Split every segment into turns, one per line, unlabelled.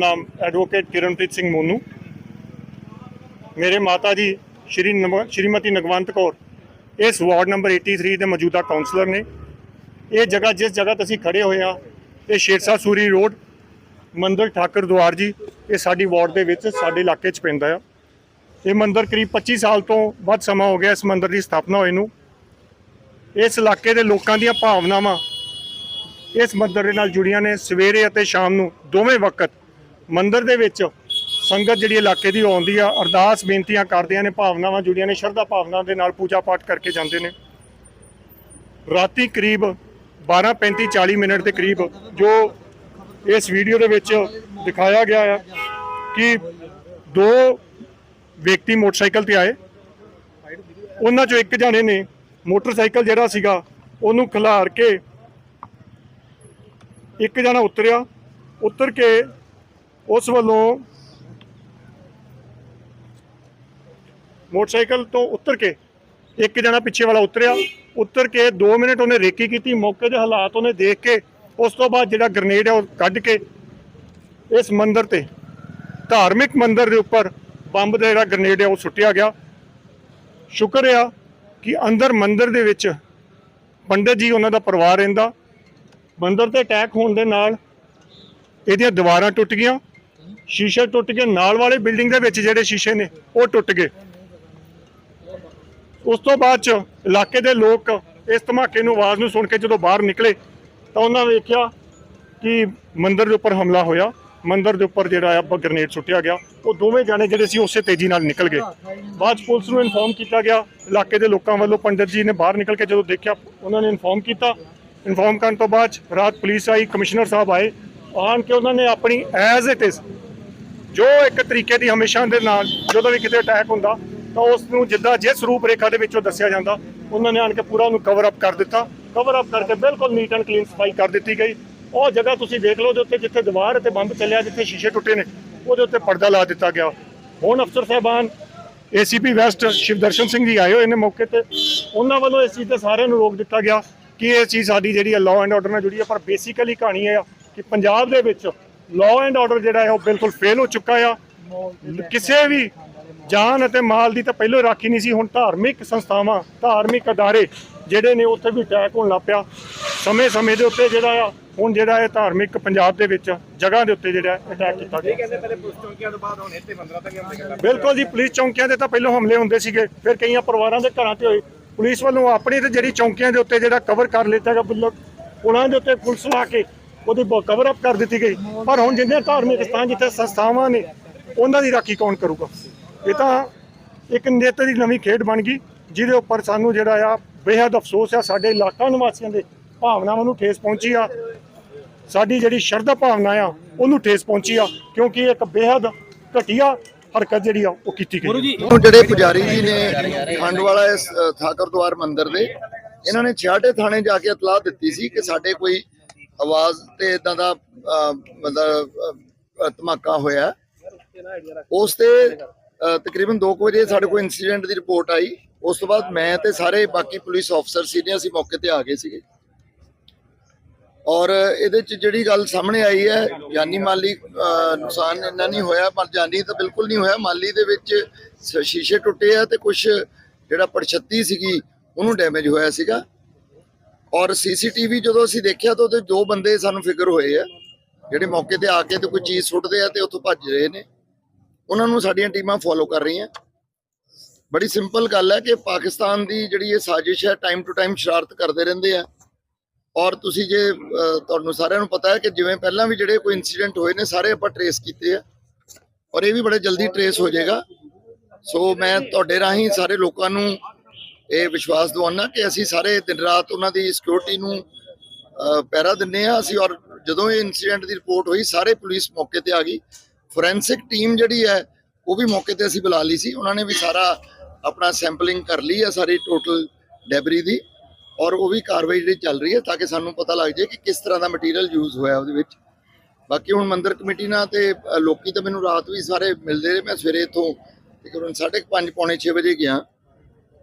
ਨਾਮ ਐਡਵੋਕੇਟ ਕਿਰਨਪ੍ਰੀਤ ਸਿੰਘ ਮੋਨੂ। ਮੇਰੇ ਮਾਤਾ ਜੀ ਸ਼੍ਰੀ ਨਮ- ਸ਼੍ਰੀਮਤੀ ਨਗਵੰਤ ਕੌਰ, ਇਸ ਵਾਰਡ ਨੰਬਰ 83 ਦੇ ਮੌਜੂਦਾ ਕਾਉਂਸਲਰ ਨੇ। ਇਹ ਜਗ੍ਹਾ, ਜਿਸ ਜਗ੍ਹਾ ਤੇ ਅਸੀਂ ਖੜੇ ਹੋਏ ਆ ਇਹ ਸ਼ੇਰਸ਼ਾ ਸੂਰੀ ਰੋਡ, ਮੰਦਰ ਠਾਕਰ ਦੁਆਰ ਜੀ, ਇਹ ਸਾਡੀ ਵਾਰਡ ਦੇ ਵਿੱਚ, ਸਾਡੇ ਇਲਾਕੇ 'ਚ ਪੈਂਦਾ ਆ। ਇਹ ਮੰਦਰ ਕਰੀਬ 25 ਸਾਲ ਤੋਂ ਵੱਧ ਸਮਾਂ ਹੋ ਗਿਆ ਇਸ ਮੰਦਰ ਦੀ ਸਥਾਪਨਾ ਹੋਏ ਨੂੰ। ਇਸ ਇਲਾਕੇ ਦੇ ਲੋਕਾਂ ਦੀਆਂ ਭਾਵਨਾਵਾਂ ਇਸ ਮੰਦਰ ਦੇ ਨਾਲ ਜੁੜੀਆਂ ਨੇ। ਸਵੇਰੇ ਅਤੇ ਸ਼ਾਮ ਨੂੰ ਦੋਵੇਂ ਵਕਤ ਮੰਦਰ ਦੇ ਵਿੱਚ ਸੰਗਤ ਜਿਹੜੀ ਇਲਾਕੇ ਦੀ ਆਉਂਦੀ ਆ, ਅਰਦਾਸ ਬੇਨਤੀਆਂ ਕਰਦਿਆਂ ਨੇ, ਭਾਵਨਾਵਾਂ ਜੁੜੀਆਂ ਨੇ, ਸ਼ਰਧਾ ਭਾਵਨਾ ਦੇ ਨਾਲ ਪੂਜਾ ਪਾਠ ਕਰਕੇ ਜਾਂਦੇ ਨੇ। ਰਾਤੀ ਕਰੀਬ 12:35 40 ਮਿੰਟ ਦੇ ਕਰੀਬ ਜੋ ਇਸ ਵੀਡੀਓ ਦੇ ਵਿੱਚ ਦਿਖਾਇਆ ਗਿਆ ਆ ਕਿ ਦੋ ਵਿਅਕਤੀ ਮੋਟਰਸਾਈਕਲ ਤੇ ਆਏ। ਉਹਨਾਂ ਚੋਂ ਇੱਕ ਜਾਣੇ ਨੇ ਮੋਟਰਸਾਈਕਲ ਜਿਹੜਾ ਸੀਗਾ, ਉਹਨੂੰ ਖਿਲਾਰ ਕੇ ਇੱਕ ਜਣਾ ਉਤਰਿਆ। ਉਤਰ ਕੇ ਉਸ ਵੱਲੋਂ ਮੋਟਰਸਾਈਕਲ ਤੋਂ ਉਤਰ ਕੇ ਇੱਕ ਜਣਾ ਪਿੱਛੇ ਵਾਲਾ ਉਤਰਿਆ। ਉਤਰ ਕੇ 2 ਮਿੰਟ ਉਹਨੇ ਰੇਕੀ ਕੀਤੀ। ਮੌਕੇ ਦੇ ਹਾਲਾਤ ਉਹਨੇ ਦੇਖ ਕੇ, ਉਸ ਤੋਂ ਬਾਅਦ ਜਿਹੜਾ ਗ੍ਰਨੇਡ ਹੈ ਉਹ ਕੱਢ ਕੇ ਇਸ ਮੰਦਿਰ ਤੇ, ਧਾਰਮਿਕ ਮੰਦਿਰ ਦੇ ਉੱਪਰ ਬੰਬ ਦਾ ਜਿਹੜਾ ਗ੍ਰਨੇਡ ਹੈ ਉਹ ਸੁੱਟਿਆ ਗਿਆ। ਸ਼ੁਕਰ ਆ ਕਿ ਅੰਦਰ ਮੰਦਿਰ ਦੇ ਵਿੱਚ ਪੰਡਤ ਜੀ ਉਹਨਾਂ ਦਾ ਪਰਿਵਾਰ ਰਹਿੰਦਾ। ਮੰਦਿਰ ਤੇ ਅਟੈਕ ਹੋਣ ਦੇ ਨਾਲ ਇਹਦੀਆਂ ਦੀਵਾਰਾਂ ਟੁੱਟ ਗਈਆਂ। ਸ਼ੀਸ਼ੇ ਟੁੱਟ ਗਏ, ਨਾਲ ਵਾਲੇ ਬਿਲਡਿੰਗ ਦੇ ਵਿੱਚ ਜਿਹੜੇ ਸ਼ੀਸ਼ੇ ਨੇ, ਉਹ ਟੁੱਟ ਗਏ। ਉਸ ਤੋਂ ਬਾਅਦ ਚ ਇਲਾਕੇ ਦੇ ਲੋਕ ਇਸ ਧਮਾਕੇ ਨੂੰ, ਆਵਾਜ਼ ਨੂੰ ਸੁਣ ਕੇ ਜਦੋਂ ਬਾਹਰ ਨਿਕਲੇ, ਤਾਂ ਉਹਨਾਂ ਨੇ ਵੇਖਿਆ ਕਿ ਮੰਦਿਰ ਦੇ ਉੱਪਰ ਹਮਲਾ ਹੋਇਆ। ਮੰਦਰ ਦੇ ਉੱਪਰ ਜਿਹੜਾ ਆ ਗ੍ਰਨੇਡ ਸੁੱਟਿਆ ਗਿਆ। ਉਹ ਦੋਵੇਂ ਜਾਣੇ ਜਿਹੜੇ ਸੀ, ਉਸੇ ਤੇਜ਼ੀ ਨਾਲ ਨਿਕਲ ਗਏ। ਬਾਅਦ 'ਚ ਪੁਲਿਸ ਨੂੰ ਇਨਫੋਰਮ ਕੀਤਾ ਗਿਆ। ਇਲਾਕੇ ਦੇ ਲੋਕਾਂ ਵੱਲੋਂ ਪੰਡਤ ਜੀ ਨੇ ਬਾਹਰ ਨਿਕਲ ਕੇ ਜਦੋਂ ਦੇਖਿਆ, ਉਹਨਾਂ ਨੇ ਇਨਫੋਰਮ ਕੀਤਾ। ਇਨਫੋਰਮ ਕਰਨ ਤੋਂ ਬਾਅਦ ਰਾਤ ਪੁਲਿਸ ਆਈ, ਕਮਿਸ਼ਨਰ ਸਾਹਿਬ ਆਏ। ਆਣ ਕੇ ਉਹਨਾਂ ਨੇ ਆਪਣੀ ਐਜ਼ ਇਟ ਇਜ਼ ਜੋ ਇੱਕ ਤਰੀਕੇ ਦੀ ਹਮੇਸ਼ਾ ਦੇ ਨਾਲ ਜਦੋਂ ਵੀ ਕਿਤੇ ਅਟੈਕ ਹੁੰਦਾ, ਤਾਂ ਉਸ ਨੂੰ ਜਿੱਦਾਂ ਜਿਸ ਰੂਪ ਰੇਖਾ ਦੇ ਵਿੱਚੋਂ ਦੱਸਿਆ ਜਾਂਦਾ, ਉਹਨਾਂ ਨੇ ਆਣ ਕੇ ਪੂਰਾ ਉਹਨੂੰ ਕਵਰ ਅਪ ਕਰ ਦਿੱਤਾ। ਕਵਰ ਅਪ ਕਰਕੇ ਬਿਲਕੁਲ ਨੀਟ ਐਂਡ ਕਲੀਨ ਸਫ਼ਾਈ ਕਰ ਦਿੱਤੀ ਗਈ। ਉਹ ਜਗ੍ਹਾ ਤੁਸੀਂ ਦੇਖ ਲਓ ਦੇ ਉੱਤੇ ਜਿੱਥੇ ਦੀਵਾਰ ਅਤੇ ਬੰਬ ਚੱਲਿਆ, ਜਿੱਥੇ ਸ਼ੀਸ਼ੇ ਟੁੱਟੇ ਨੇ, ਉਹਦੇ ਉੱਤੇ ਪਰਦਾ ਲਾ ਦਿੱਤਾ ਗਿਆ। ਹੁਣ ਅਫਸਰ ਸਾਹਿਬਾਨ ਏਸੀਪੀ ਵੈਸਟ ਸ਼ਿਵਦਰਸ਼ਨ ਸਿੰਘ ਜੀ ਆਏ ਹੋਏ ਨੇ ਮੌਕੇ ਤੇ। ਉਹਨਾਂ ਵੱਲੋਂ ਇਸ ਚੀਜ਼ ਤੇ ਸਾਰਿਆਂ ਨੂੰ ਰੋਕ ਦਿੱਤਾ ਗਿਆ ਕਿ ਇਹ ਚੀਜ਼ ਸਾਡੀ ਜਿਹੜੀ ਹੈ ਲਾਅ ਐਂਡ ਆਰਡਰ ਨਾਲ ਜੁੜੀ ਹੈ ਪਰ ਬੇਸਿਕਲੀ ਕਹਾਣੀ ਇਹ ਆ ਕਿ ਪੰਜਾਬ ਦੇ ਵਿੱਚ ਲਾਅ ਐਂਡ ਆਰਡਰ ਜਿਹੜਾ ਹੈ ਉਹ ਬਿਲਕੁਲ ਫੇਲ ਹੋ ਚੁੱਕਾ ਆ। ਕਿਸੇ ਵੀ ਜਾਨ ਅਤੇ ਮਾਲ ਦੀ ਤਾਂ ਪਹਿਲਾਂ ਰਾਖੀ ਨਹੀਂ ਸੀ ਹੁਣ ਧਾਰਮਿਕ ਸੰਸਥਾਵਾਂ ਧਾਰਮਿਕ ਅਦਾਰੇ ਜਿਹੜੇ ਨੇ ਉੱਥੇ ਵੀ ਅਟੈਕ ਹੋਣ ਲੱਗ ਪਿਆ। ਸਮੇਂ-ਸਮੇਂ ਦੇ ਉੱਤੇ ਜਿਹੜਾ ਆ ਹੁਣ ਜਿਹੜਾ ਇਹ ਧਾਰਮਿਕ ਪੰਜਾਬ ਦੇ ਵਿੱਚ ਜਗ੍ਹਾ ਦੇ ਉੱਤੇ ਜਿਹੜਾ ਅਟੈਕ ਕੀਤਾ ਗਿਆ। ਬਿਲਕੁਲ ਜੀ ਪੁਲਿਸ ਚੌਂਕੀਆਂ ਦੇ ਤਾਂ ਪਹਿਲਾਂ ਹਮਲੇ ਹੁੰਦੇ ਸੀਗੇ ਫਿਰ ਕਈਆਂ ਪਰਿਵਾਰਾਂ ਦੇ ਘਰਾਂ ਤੇ ਹੋਏ। ਪੁਲਿਸ ਵੱਲੋਂ ਆਪਣੀ ਤੇ ਜਿਹੜੀ ਚੌਂਕੀਆਂ ਦੇ ਉੱਤੇ ਜਿਹੜਾ ਕਵਰ ਕਰ ਲਿੱਤਾ ਗਿਆ ਉਹਨਾਂ ਦੇ ਉੱਤੇ ਪੁਲਿਸ ਲਾ ਕੇ ਉਹਦੀ ਕਵਰ ਅਪ ਕਰ ਦਿੱਤੀ ਗਈ। ਪਰ ਹੁਣ ਜਿੰਨੇ ਧਾਰਮਿਕ ਸਥਾਨ ਜਿੱਥੇ ਸੰਸਥਾਵਾਂ ਨੇ ਉਹਨਾਂ ਦੀ ਰਾਖੀ ਕੌਣ ਕਰੂਗਾ? ਇਹ ਤਾਂ ਇੱਕ ਨਿੱਤ ਦੀ ਨਵੀਂ ਖੇਡ ਬਣ ਗਈ ਜਿਹਦੇ ਉੱਪਰ ਸਾਨੂੰ ਜਿਹੜਾ ਆ ਬੇਹੱਦ ਅਫਸੋਸ ਆ ਸਾਡੇ ਇਲਾਕਾ ਨਿਵਾਸੀਆਂ ਦੇ ਭਾਵਨਾਵਾਂ ਨੂੰ ਠੇਸ ਪਹੁੰਚੀ ਆ। ਸਾਡੀ ਜਿਹੜੀ ਸ਼ਰਧਾ ਭਾਵਨਾ ਆ ਉਹਨੂੰ ਠੇਸ ਪਹੁੰਚੀ ਆ ਕਿਉਂਕਿ ਇੱਕ ਬੇਹੱਦ ਘਟੀਆ ਹਰਕਤ ਜਿਹੜੀ ਆ ਉਹ ਕੀਤੀ ਗਈ
ਹੁਣ ਜਿਹੜੇ ਪੁਜਾਰੀ ਜੀ ਨੇ ਖੰਡ ਵਾਲਾ ਇਸ ਅ, ਠਾਕਰ ਦੁਆਰ ਮੰਦਿਰ ਦੇ ਇਹਨਾਂ ਨੇ ਛਿਆਟੇ ਥਾਣੇ ਜਾ ਕੇ ਇਤਲਾਹ ਦਿੱਤੀ ਸੀ ਕਿ ਸਾਡੇ ਕੋਈ ਆਵਾਜ਼ ਤੇ ਇਦਾਂ ਦਾ ਮਤਲਬ ਧਮਾਕਾ ਹੋਇਆ। ਉਸ ਤੇ ਅ, ਤਕਰੀਬਨ 2 ਵਜੇ ਸਾਡੇ ਕੋਲ ਇਨਸੀਡੈਂਟ ਦੀ ਰਿਪੋਰਟ ਆਈ। ਉਸ ਤੋਂ ਬਾਅਦ ਮੈਂ ਤੇ ਸਾਰੇ ਬਾਕੀ ਪੁਲਿਸ ਅਫਸਰ ਸੀਨੀਅਰ ਸੀ ਮੌਕੇ ਤੇ ਆ ਗਏ ਸੀਗੇ। ਔਰ ਇਹਦੇ ਚ ਜਿਹੜੀ ਗੱਲ ਸਾਹਮਣੇ ਆਈ ਹੈ ਜਾਨੀ ਮਾਲੀ ਨੁਕਸਾਨ ਇੰਨਾ ਨਹੀਂ ਹੋਇਆ ਪਰ ਜਾਨੀ ਤਾਂ ਬਿਲਕੁਲ ਨਹੀਂ ਹੋਇਆ। ਮਾਲੀ ਦੇ ਵਿੱਚ ਸ਼ੀਸ਼ੇ ਟੁੱਟੇ ਆ ਤੇ ਕੁਝ ਜਿਹੜਾ ਪਰਛੱਤੀ ਸੀਗੀ ਉਹਨੂੰ ਡੈਮੇਜ ਹੋਇਆ ਸੀਗਾ। ਔਰ ਸੀਸੀਟੀਵੀ ਜਦੋਂ ਅਸੀਂ ਦੇਖਿਆ ਤਾਂ ਉਹਦੇ ਦੋ ਬੰਦੇ ਸਾਨੂੰ ਫਿਕਰ ਹੋਏ ਆ। ਜਿਹੜੇ ਮੌਕੇ ਤੇ ਆ ਕੇ ਤੇ ਕੋਈ ਚੀਜ਼ ਸੁੱਟਦੇ ਆ ਤੇ ਉੱਥੋਂ ਭੱਜ ਰਹੇ ਨੇ। ਉਹਨਾਂ ਨੂੰ ਸਾਡੀਆਂ ਟੀਮਾਂ ਫੋਲੋ ਕਰ ਰਹੀਆਂ। ਬੜੀ ਸਿੰਪਲ ਗੱਲ ਹੈ ਕਿ ਪਾਕਿਸਤਾਨ ਦੀ ਜਿਹੜੀ ਇਹ ਸਾਜ਼ਿਸ਼ ਹੈ ਟਾਈਮ ਟੂ ਟਾਈਮ ਸ਼ਰਾਰਤ ਕਰਦੇ ਰਹਿੰਦੇ ਆ। ਔਰ ਤੁਸੀਂ ਜੇ ਤੁਹਾਨੂੰ ਸਾਰਿਆਂ ਨੂੰ ਪਤਾ ਹੈ ਕਿ ਜਿਵੇਂ ਪਹਿਲਾਂ ਵੀ ਜਿਹੜੇ ਕੋਈ ਇਨਸੀਡੈਂਟ ਹੋਏ ਨੇ, ਸਾਰੇ ਆਪਾਂ ਟਰੇਸ ਕੀਤੇ ਆ। ਔਰ ਇਹ ਵੀ ਬੜੇ ਜਲਦੀ ਟਰੇਸ ਹੋ ਜਾਏਗਾ। ਸੋ ਮੈਂ ਤੁਹਾਡੇ ਰਾਹੀਂ ਸਾਰੇ ਲੋਕਾਂ ਨੂੰ ਇਹ ਵਿਸ਼ਵਾਸ ਦਿਵਾਉਣਾ ਕਿ ਅਸੀਂ ਸਾਰੇ ਦਿਨ ਰਾਤ ਉਹਨਾਂ ਦੀ ਸਿਕਿਉਰਿਟੀ ਨੂੰ ਅਹ, ਪਹਿਰਾ ਦਿੰਨੇ ਆ ਅਸੀਂ ਔਰ ਜਦੋਂ ਇਹ ਇਨਸੀਡੈਂਟ ਦੀ ਰਿਪੋਰਟ ਹੋਈ ਸਾਰੇ ਪੁਲਿਸ ਮੌਕੇ ਤੇ ਆ ਗਈ। ਫੋਰੈਂਸਿਕ ਟੀਮ ਜਿਹੜੀ ਹੈ ਉਹ ਵੀ ਮੌਕੇ ਤੇ ਅਸੀਂ ਬੁਲਾ ਲਈ ਸੀ। ਉਹਨਾਂ ਨੇ ਵੀ ਸਾਰਾ ਆਪਣਾ ਸੈਂਪਲਿੰਗ ਕਰ ਲਈ ਹੈ ਸਾਰੀ ਟੋਟਲ ਡੈਬਰੀ ਦੀ। ਔਰ ਉਹ ਵੀ ਕਾਰਵਾਈ ਜਿਹੜੀ ਚੱਲ ਰਹੀ ਹੈ ਤਾਂ ਕਿ ਸਾਨੂੰ ਪਤਾ ਲੱਗ ਜਾਏ ਕਿ ਕਿਸ ਤਰ੍ਹਾਂ ਦਾ ਮਟੀਰੀਅਲ ਯੂਜ਼ ਹੋਇਆ ਉਹਦੇ ਵਿੱਚ। ਬਾਕੀ ਹੁਣ ਮੰਦਰ ਕਮੇਟੀ ਨਾਲ ਤੇ ਅ, ਲੋਕੀ ਤਾਂ ਮੈਨੂੰ ਰਾਤ ਵੀ ਸਾਰੇ ਮਿਲਦੇ ਰਹੇ। ਮੈਂ ਸਵੇਰੇ ਇੱਥੋਂ ਤਕਰੀਬਨ 5:30 ਪੌਣੇ 6 ਵਜੇ ਗਿਆ।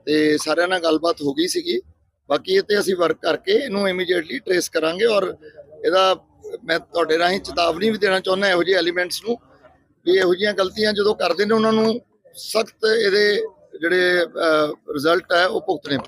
ਤੇ ਸਾਰਿਆਂ ਨਾਲ ਗੱਲਬਾਤ ਹੋ ਗਈ ਸੀਗੀ। ਬਾਕੀ ਇਹ ਤੇ ਅਸੀਂ ਵਰਕ ਕਰਕੇ ਇਹਨੂੰ ਇਮੀਡੀਏਟਲੀ ਟਰੇਸ ਕਰਾਂਗੇ ਔਰ ਇਹਦਾ ਮੈਂ ਤੁਹਾਡੇ ਰਾਹੀਂ ਚੇਤਾਵਨੀ ਵੀ ਦੇਣਾ ਚਾਹੁੰਦਾ ਇਹੋ ਜਿਹੇ ਐਲੀਮੈਂਟਸ ਨੂੰ ਵੀ ਇਹੋ ਜਿਹੀਆਂ ਗਲਤੀਆਂ ਜਦੋਂ ਕਰਦੇ ਨੇ ਉਹਨਾਂ ਨੂੰ ਸਖਤ ਇਹਦੇ ਜਿਹੜੇ ਰਿਜ਼ਲਟ ਹੈ ਉਹ ਭੁਗਤਣੇ